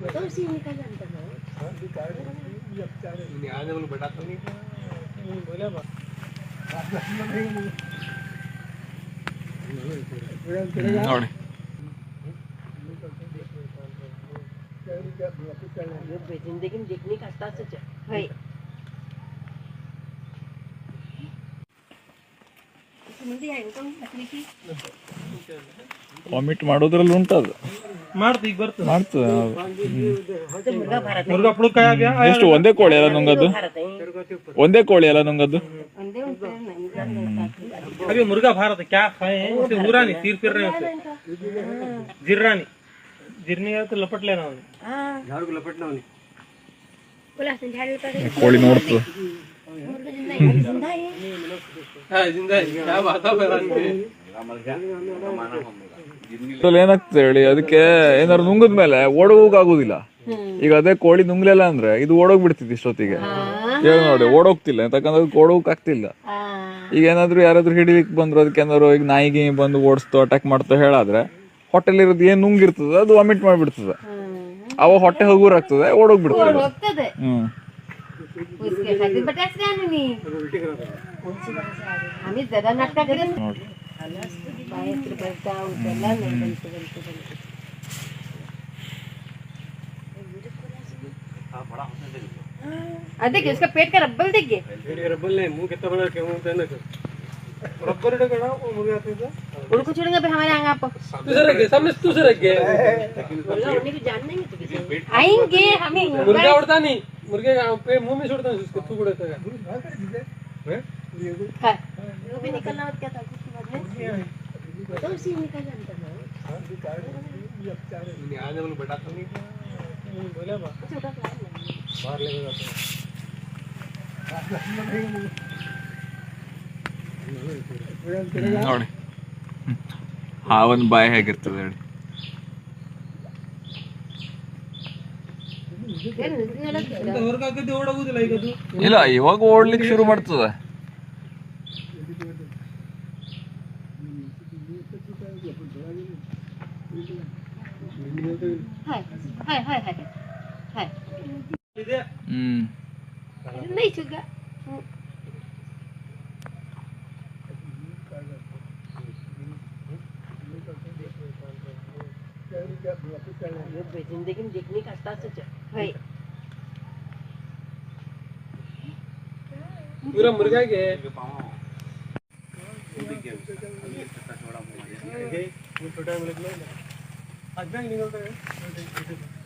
તો સીની કાયન તો હા બી પારની એક ત્યારે નિયમ બતાતો નહી બોલ્યા બા નોડી કે કે બહુ ચાલે ને પેજ દેખની કસ્તા છે ભાઈ કુછ મુંદી આયું કોમિટ માડೋದર લુંટાદ ಮಾಡ್ತು ಈಗ ಮುರ್ಗ ಎಷ್ಟು ಒಂದೇ ಕೋಳಿ ಅಲ್ಲ ನುಂಗದ್ದು ಒಂದೇ ಕೋಳಿ ಅಲ್ಲ ನುಂಗದ್ದು ಅದೇ ಮುರ್ಗ ಭಾರತ ಕ್ಯಾ ಊರಾನಿ ಜಿರ್ರಾನಿ ಜಿರ್ನಿ ಹೇಳ್ತು ಲಪಟ್ಲೆ ನಾವು ಕೋಳಿ ನೋಡ್ತು ಹಾ ವಾತಾವರಣ ಏನಾಗ್ತದೆ ಹೇಳಿ ಅದಕ್ಕೆ ಏನಾದ್ರು ನುಂಗದ ಮೇಲೆ ಓಡೋಗಾಗುದಿಲ್ಲ ಈಗ ಅದೇ ಕೋಳಿ ನುಂಗ್ಲಿಲ್ಲ ಅಂದ್ರೆ ಇದು ಓಡೋಗ್ಬಿಡ್ತಿದ್ ಇಷ್ಟೊತ್ತಿಗೆ ಇವಾಗ ನೋಡಿ ಓಡೋಗ್ತಿಲ್ಲ ಯಾಕಂದ್ರೆ ಅದಕ್ಕೆ ಓಡೋಕ್ ಆಗ್ತಿಲ್ಲ ಈಗ ಏನಾದ್ರು ಯಾರಾದ್ರೂ ಹಿಡಿಲಿಕ್ಕೆ ಬಂದ್ರು ಅದಕ್ಕೆ ಏನಾದ್ರು ಈಗ ನಾಯಿಗೆ ಬಂದು ಓಡಿಸ್ತೋ ಅಟ್ಯಾಕ್ ಮಾಡ್ತೋ ಹೇಳಾದ್ರೆ ಹೊಟ್ಟೆಲಿ ಇರೋದು ಏನ್ ನುಂಗಿರ್ತದ ಅದು ವಾಮಿಟ್ ಮಾಡ್ಬಿಡ್ತದೆ ಅವ ಹೊಟ್ಟೆ ಹಗುರ ಆಗ್ತದೆ ಓಡೋಗ್ ಹ್ಮ್ ನೋಡಿ पेट का रब्बल रब्बल नहीं मुंह कितना बड़ा क्यों होता है ना रब्बल वो आते हैं उनको छोड़ेंगे पे हमारे आंगा आप तू से रख गए सामने तू से रख गए उन्हें को तो जान नहीं तो आएंगे हमें मुर्गा उड़ता नहीं मुर्गे पे मुंह में छोड़ता है उसको तू उड़ता तो है हां वो भी निकलना मत क्या था कुछ बाद में ನೋಡಿ ಆ ಒಂದು ಬಾಯಿ ಹೇಗಿರ್ತದೆ ಹೇಳಿ ಇಲ್ಲ ಇವಾಗ ಓಡ್ಲಿಕ್ಕೆ ಶುರು ಮಾಡ್ತದೆ जिंदगी hmm. पूरा मुर्गा के छोटा అజ్ఞానం